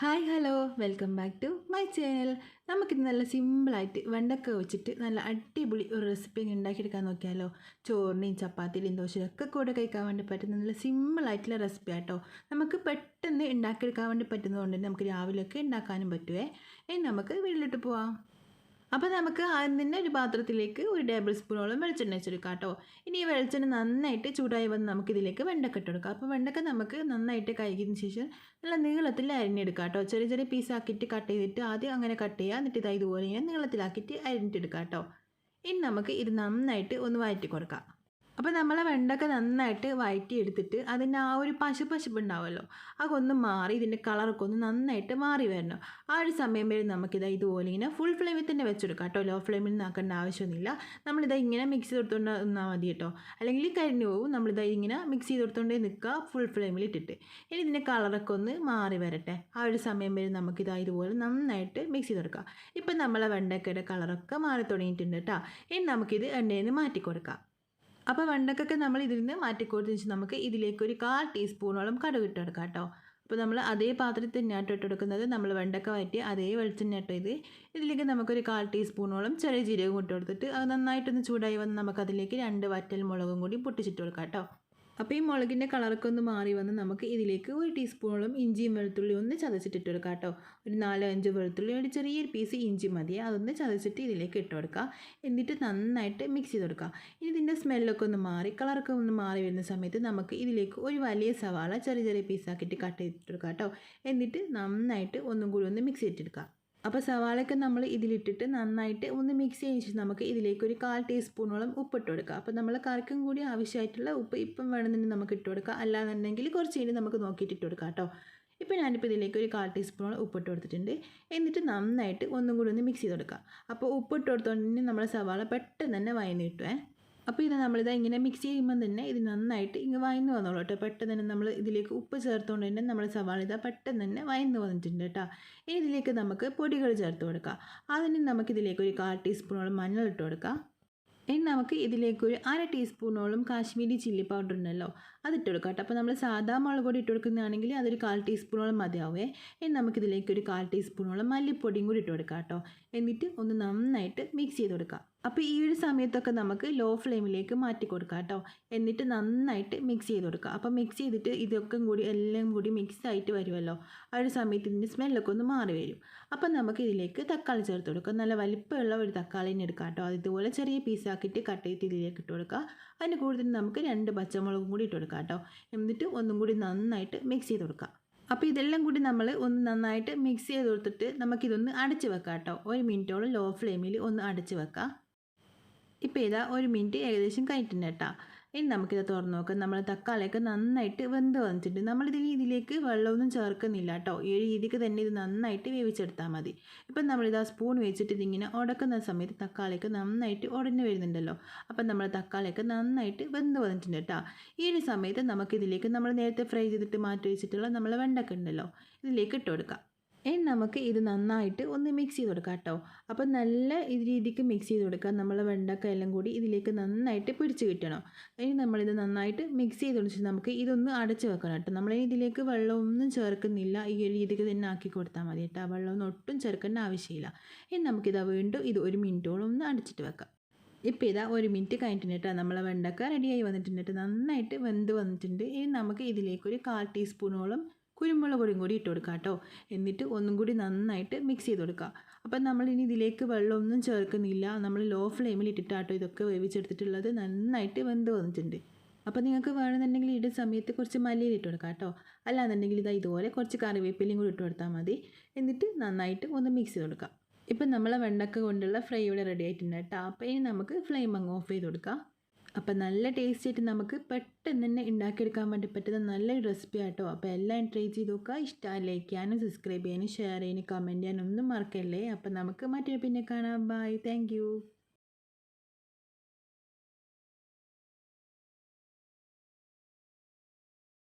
Hi hello welcome back to my channel നമുക്കിത് നല്ല സിമ്പിളായിട്ട് വെണ്ടക്ക വെച്ചിട്ട് നല്ല അടിപൊളി ഒരു റെസിപ്പി ഉണ്ടാക്കിയെടുക്കാൻ നോക്കിയാലോ? ചോറിനെയും ചപ്പാത്തിയിലെയും ദോശയൊക്കെ കൂടെ കഴിക്കാൻ വേണ്ടി പറ്റുന്ന നല്ല സിമ്പിളായിട്ടുള്ള റെസിപ്പി ആട്ടോ. നമുക്ക് പെട്ടെന്ന് ഉണ്ടാക്കിയെടുക്കാൻ വേണ്ടി പറ്റുന്നതുകൊണ്ട് നമുക്ക് രാവിലെയൊക്കെ ഉണ്ടാക്കാനും പറ്റുമേ ഇനി നമുക്ക് വീട്ടിലിട്ട് പോവാം. അപ്പോൾ നമുക്ക് ആദ്യം തന്നെ ഒരു പാത്രത്തിലേക്ക് ഒരു ടേബിൾ സ്പൂണോളം വെളിച്ചെണ്ണ വെച്ചെടുക്കാം കേട്ടോ. ഇനി ഈ വെളിച്ചെണ്ണ നന്നായിട്ട് ചൂടായി വന്ന് നമുക്കിതിലേക്ക് വെണ്ടക്ക ഇട്ടെടുക്കാം അപ്പോൾ വെണ്ടക്ക നമുക്ക് നന്നായിട്ട് കഴുകിയതിന് ശേഷം നല്ല നീളത്തിൽ അരിഞ്ഞെടുക്കാം കേട്ടോ. ചെറിയ ചെറിയ പീസാക്കിയിട്ട് കട്ട് ചെയ്തിട്ട് ആദ്യം അങ്ങനെ കട്ട് ചെയ്യുക. എന്നിട്ട് ഇതാ ഇതുപോലെ ഇങ്ങനെ നീളത്തിലാക്കിയിട്ട് അരിഞ്ഞിട്ടെടുക്കാം കേട്ടോ. ഇനി നമുക്ക് ഇത് നന്നായിട്ട് ഒന്ന് വഴറ്റി കൊടുക്കാം. അപ്പോൾ നമ്മളെ വെണ്ടക്ക നന്നായിട്ട് വഴറ്റി എടുത്തിട്ട് അതിന്റെ ആ ഒരു പശു പശുപ്പ് ഉണ്ടാവുമല്ലോ അതൊന്ന് മാറി ഇതിന്റെ കളറൊക്കെ ഒന്ന് നന്നായിട്ട് മാറി വരണം. ആ ഒരു സമയം വരെ നമുക്കിത് ഇതുപോലെ ഇങ്ങനെ ഫുൾ ഫ്ലെയിമിൽ തന്നെ വെച്ചെടുക്കാം കേട്ടോ. ലോ ഫ്ലെയിമിൽ നിന്നാക്കേണ്ട ആവശ്യമൊന്നുമില്ല. നമ്മളിത് ഇങ്ങനെ മിക്സ് ചെയ്ത് കൊടുത്തുകൊണ്ട് നിന്നാൽ മതി കേട്ടോ. അല്ലെങ്കിൽ കരിഞ്ഞു പോകും. നമ്മളിത് ഇങ്ങനെ മിക്സ് ചെയ്ത് നിൽക്കുക ഫുൾ ഫ്ലെയിമിൽ ഇട്ടിട്ട്. ഇനി ഇതിന്റെ കളറൊക്കെ ഒന്ന് മാറി വരട്ടെ. ആ ഒരു സമയം വരെ നമുക്കിത് ഇതുപോലെ നന്നായിട്ട് മിക്സ് ചെയ്ത് കൊടുക്കാം ഇപ്പം നമ്മളെ വെണ്ടക്കയുടെ കളറൊക്കെ മാറി തുടങ്ങിയിട്ടുണ്ട് കേട്ടോ. ഇനി നമുക്കിത് എണ്ണയിൽ നിന്ന് മാറ്റി കൊടുക്കാം അപ്പോൾ വെണ്ടക്കൊക്കെ നമ്മൾ ഇതിൽ നിന്ന് മാറ്റിക്കൊടുത്ത് ശേഷം നമുക്ക് ഇതിലേക്ക് ഒരു കാൽ ടീസ്പൂണോളം കടുക് ഇട്ടെടുക്കാം കേട്ടോ. അപ്പോൾ നമ്മൾ അതേ പാത്രത്തിൽ തന്നെയാട്ടോ ഇട്ടെടുക്കുന്നത് നമ്മൾ വെണ്ടക്ക വഴറ്റി അതേ വെളിച്ചെണ്ണ ഇട്ടോ ഇത്. ഇതിലേക്ക് നമുക്കൊരു കാൽ ടീസ്പൂണോളം ചെറിയ ജീരകം ഇട്ട് കൊടുത്തിട്ട് അത് നന്നായിട്ടൊന്ന് ചൂടായി വന്ന് നമുക്കതിലേക്ക് രണ്ട് വറ്റൽ മുളകും കൂടി പൊട്ടിച്ചിട്ട് കൊടുക്കാം കേട്ടോ. അപ്പോൾ ഈ മുളകിന്റെ കളറൊക്കെ ഒന്ന് മാറി വന്ന് നമുക്ക് ഇതിലേക്ക് ഒരു ടീസ്പൂണോളം ഇഞ്ചിയും വെളുത്തുള്ളി ഒന്ന് ചതച്ചിട്ടിട്ട് കൊടുക്കാം കേട്ടോ. ഒരു നാലോ അഞ്ചോ വെളുത്തുള്ളി ഒരു ചെറിയൊരു പീസ് ഇഞ്ചി മതി. അതൊന്ന് ചതച്ചിട്ട് ഇതിലേക്ക് ഇട്ട് കൊടുക്കുക എന്നിട്ട് നന്നായിട്ട് മിക്സ് ചെയ്ത് കൊടുക്കുക ഇനി ഇതിന്റെ സ്മെല്ലൊക്കെ ഒന്ന് മാറി കളറൊക്കെ ഒന്ന് മാറി വരുന്ന സമയത്ത് നമുക്ക് ഇതിലേക്ക് ഒരു വലിയ സവാള ചെറിയ ചെറിയ പീസാക്കിയിട്ട് കട്ട് ചെയ്തിട്ട് കേട്ടോ. എന്നിട്ട് നന്നായിട്ട് ഒന്നും കൂടി ഒന്ന് മിക്സ് ചെയ്തിട്ടെടുക്കാം അപ്പോൾ സവാളയൊക്കെ നമ്മൾ ഇതിലിട്ടിട്ട് നന്നായിട്ട് ഒന്ന് മിക്സ് ശേഷം നമുക്ക് ഇതിലേക്ക് ഒരു കാൽ ടീസ്പൂണോളം ഉപ്പിട്ട് കൊടുക്കുക അപ്പോൾ നമ്മൾ കറിക്കും കൂടി ആവശ്യമായിട്ടുള്ള ഉപ്പ് ഇപ്പം വേണമെന്നുണ്ടെങ്കിൽ നമുക്ക് ഇട്ട് കൊടുക്കാം. അല്ലാന്നുണ്ടെങ്കിൽ കുറച്ച് കഴിഞ്ഞ് നമുക്ക് നോക്കിയിട്ട് ഇട്ട് കൊടുക്കാം കേട്ടോ. ഇപ്പോൾ ഞാനിപ്പോൾ ഇതിലേക്ക് ഒരു കാൽ ടീസ്പൂണോളം ഉപ്പിട്ട് കൊടുത്തിട്ടുണ്ട്. എന്നിട്ട് നന്നായിട്ട് ഒന്നും കൂടി ഒന്ന് മിക്സ് ചെയ്ത് കൊടുക്കുക അപ്പോൾ ഉപ്പിട്ട് കൊടുത്തോണ്ടെങ്കിൽ നമ്മൾ സവാള പെട്ടെന്ന് തന്നെ വയന്ന് കിട്ടുമേ അപ്പോൾ ഇത് നമ്മളിത് ഇങ്ങനെ മിക്സ് ചെയ്യുമ്പോൾ തന്നെ ഇത് നന്നായിട്ട് ഇങ്ങനെ വയന്ന് വന്നോളൂ കേട്ടോ. പെട്ടെന്ന് തന്നെ നമ്മൾ ഇതിലേക്ക് ഉപ്പ് ചേർത്തുകൊണ്ട് തന്നെ നമ്മൾ സവാള ഇതാ പെട്ടെന്ന് തന്നെ വയന്ന് വന്നിട്ടുണ്ട് കേട്ടോ. ഇനി ഇതിലേക്ക് നമുക്ക് പൊടികൾ ചേർത്ത് കൊടുക്കാം. അതിന് നമുക്ക് ഇതിലേക്ക് ഒരു കാൽ ടീസ്പൂണോളം മഞ്ഞൾ ഇട്ട് കൊടുക്കാം. ഇനി നമുക്ക് ഇതിലേക്ക് ഒരു അര ടീസ്പൂണോളം കാശ്മീരി ചില്ലി പൗഡർ ഉണ്ടല്ലോ അതിട്ട് കൊടുക്കാം കേട്ടോ. അപ്പോൾ നമ്മൾ സാധാ മുളക് പൊടി ഇട്ട് കൊടുക്കുന്നതാണെങ്കിൽ അതൊരു കാൽ ടീസ്പൂണോളം മതിയാവേ. ഇനി നമുക്ക് ഇതിലേക്ക് ഒരു കാൽ ടീസ്പൂണോളം മല്ലിപ്പൊടിയും കൂടി ഇട്ട് കൊടുക്കാം കേട്ടോ. എന്നിട്ട് ഒന്ന് നന്നായിട്ട് മിക്സ് ചെയ്ത് കൊടുക്കാം. അപ്പോൾ ഈ ഒരു സമയത്തൊക്കെ നമുക്ക് ലോ ഫ്ലെയിമിലേക്ക് മാറ്റി കൊടുക്കാം കേട്ടോ. എന്നിട്ട് നന്നായിട്ട് മിക്സ് ചെയ്ത് കൊടുക്കുക അപ്പോൾ മിക്സ് ചെയ്തിട്ട് ഇതൊക്കെ കൂടി എല്ലാം കൂടി മിക്സ് ആയിട്ട് വരുമല്ലോ. ആ ഒരു സമയത്ത് ഇതിന്റെ സ്മെല്ലൊക്കെ ഒന്ന് മാറി വരും. അപ്പോൾ നമുക്ക് ഇതിലേക്ക് തക്കാളി ചേർത്ത് കൊടുക്കാം. നല്ല വലിപ്പമുള്ള ഒരു തക്കാളിനെ എടുക്കാം കേട്ടോ. അത് ഇതുപോലെ ചെറിയ പീസാക്കിയിട്ട് കട്ട് ചെയ്തിട്ട് ഇതിലേക്ക് ഇട്ട് കൊടുക്കുക അതിന് കൂടുതൽ നമുക്ക് രണ്ട് പച്ചമുളകും കൂടി ഇട്ട് കൊടുക്കാം കേട്ടോ. എന്നിട്ട് ഒന്നും കൂടി നന്നായിട്ട് മിക്സ് ചെയ്ത് കൊടുക്കുക അപ്പോൾ ഇതെല്ലാം കൂടി നമ്മൾ ഒന്ന് നന്നായിട്ട് മിക്സ് ചെയ്ത് കൊടുത്തിട്ട് നമുക്കിതൊന്ന് അടച്ച് വെക്കാം കേട്ടോ. ഒരു മിനിറ്റോളം ലോ ഫ്ലെയിമിൽ ഒന്ന് അടച്ച് വെക്കാം. ഇപ്പോൾ ഇതാ ഒരു മിനിറ്റ് ഏകദേശം കഴിഞ്ഞിട്ടുണ്ട് കേട്ടോ. ഇനി നമുക്കിത് തുറന്ന് നോക്കാം. നമ്മൾ തക്കാളിയൊക്കെ നന്നായിട്ട് വെന്ത് വന്നിട്ടുണ്ട്. നമ്മളിതിന് ഇതിലേക്ക് വെള്ളമൊന്നും ചേർക്കുന്നില്ല കേട്ടോ. ഈ രീതിക്ക് തന്നെ ഇത് നന്നായിട്ട് വേവിച്ചെടുത്താൽ മതി. ഇപ്പം നമ്മളിത് ആ സ്പൂൺ വെച്ചിട്ട് ഇതിങ്ങനെ ഉടക്കുന്ന സമയത്ത് തക്കാളിയൊക്കെ നന്നായിട്ട് ഉടഞ്ഞു വരുന്നുണ്ടല്ലോ. അപ്പം നമ്മൾ തക്കാളിയൊക്കെ നന്നായിട്ട് വെന്ത് വന്നിട്ടുണ്ട് കേട്ടോ. ഈ ഒരു സമയത്ത് നമുക്കിതിലേക്ക് നമ്മൾ നേരത്തെ ഫ്രൈ ചെയ്തിട്ട് മാറ്റി വെച്ചിട്ടുള്ള നമ്മൾ വെണ്ടക്ക ഉണ്ടല്ലോ. ഇതിലേക്ക് ഇട്ട് കൊടുക്കാം. ഇനി നമുക്ക് ഇത് നന്നായിട്ട് ഒന്ന് മിക്സ് ചെയ്ത് കൊടുക്കാം കേട്ടോ. അപ്പോൾ നല്ല രീതിക്ക് മിക്സ് ചെയ്ത് കൊടുക്കുക നമ്മൾ വെണ്ടക്ക എല്ലാം കൂടി ഇതിലേക്ക് നന്നായിട്ട് പിടിച്ച് കിട്ടണം. ഇനി നമ്മളിത് നന്നായിട്ട് മിക്സ് ചെയ്ത് കൊടുത്ത് നമുക്ക് ഇതൊന്ന് അടച്ച് വെക്കണം കേട്ടോ. നമ്മൾ ഇതിലേക്ക് വെള്ളമൊന്നും ചേർക്കുന്നില്ല. ഈ രീതിക്ക് തന്നെ ആക്കി കൊടുത്താൽ മതി കേട്ടോ. വെള്ളമൊന്നും ഒട്ടും ചേർക്കേണ്ട ആവശ്യമില്ല. ഇനി നമുക്കിത് വീണ്ടും ഇത് ഒരു മിനിറ്റോളം ഒന്ന് അടച്ചിട്ട് വെക്കാം. ഇപ്പോൾ ഇതാ ഒരു മിനിറ്റ് കഴിഞ്ഞിട്ട് നമ്മളെ വെണ്ടക്ക റെഡിയായി വന്നിട്ടുണ്ട് നന്നായിട്ട് വെന്ത് വന്നിട്ടുണ്ട്. ഇനി നമുക്ക് ഇതിലേക്ക് ഒരു കാൽ ടീസ്പൂണോളം കുരുമുളക് പൊടിയും കൂടി ഇട്ട് കൊടുക്കുക കേട്ടോ എന്നിട്ട് ഒന്നും കൂടി നന്നായിട്ട് മിക്സ് ചെയ്ത് കൊടുക്കുക അപ്പം നമ്മൾ ഇനി ഇതിലേക്ക് വെള്ളമൊന്നും ചേർക്കുന്നില്ല. നമ്മൾ ലോ ഫ്ലെയിമിൽ ഇട്ടിട്ടാട്ടോ ഇതൊക്കെ വേവിച്ചെടുത്തിട്ടുള്ളത്. നന്നായിട്ട് വെന്ത് വന്നിട്ടുണ്ട്. അപ്പോൾ നിങ്ങൾക്ക് വേണമെന്നുണ്ടെങ്കിൽ ഇട സമയത്ത് കുറച്ച് മല്ലിയിൽ ഇട്ട് കൊടുക്കാം കേട്ടോ. അല്ലാന്നുണ്ടെങ്കിൽ ഇതാ ഇതുപോലെ കുറച്ച് കറിവേപ്പിലയും കൂടി ഇട്ട് കൊടുത്താൽ മതി. എന്നിട്ട് നന്നായിട്ട് ഒന്ന് മിക്സ് ചെയ്ത് കൊടുക്കാം. ഇപ്പം നമ്മളെ വെണ്ടക്ക കൊണ്ടുള്ള ഫ്രൈ ഇവിടെ റെഡി ആയിട്ടുണ്ട് കേട്ടോ. അപ്പോൾ ഇനി നമുക്ക് ഫ്ലെയിം അങ്ങ് ഓഫ് ചെയ്ത് കൊടുക്കാം. അപ്പം നല്ല ടേസ്റ്റ് ആയിട്ട് നമുക്ക് പെട്ടെന്ന് തന്നെ ഉണ്ടാക്കിയെടുക്കാൻ വേണ്ടി പറ്റുന്ന നല്ലൊരു റെസിപ്പി ആട്ടോ. അപ്പോൾ എല്ലാം ട്രൈ ചെയ്ത് നോക്കുക. ഇഷ്ടം ലൈക്ക് ചെയ്യാനും സബ്സ്ക്രൈബ് ചെയ്യാനും ഷെയർ ചെയ്യാനും കമന്റ് ചെയ്യാനും ഒന്നും മറക്കല്ലേ? അപ്പം നമുക്ക് മറ്റൊരു പിന്നെ കാണാം. Bye thank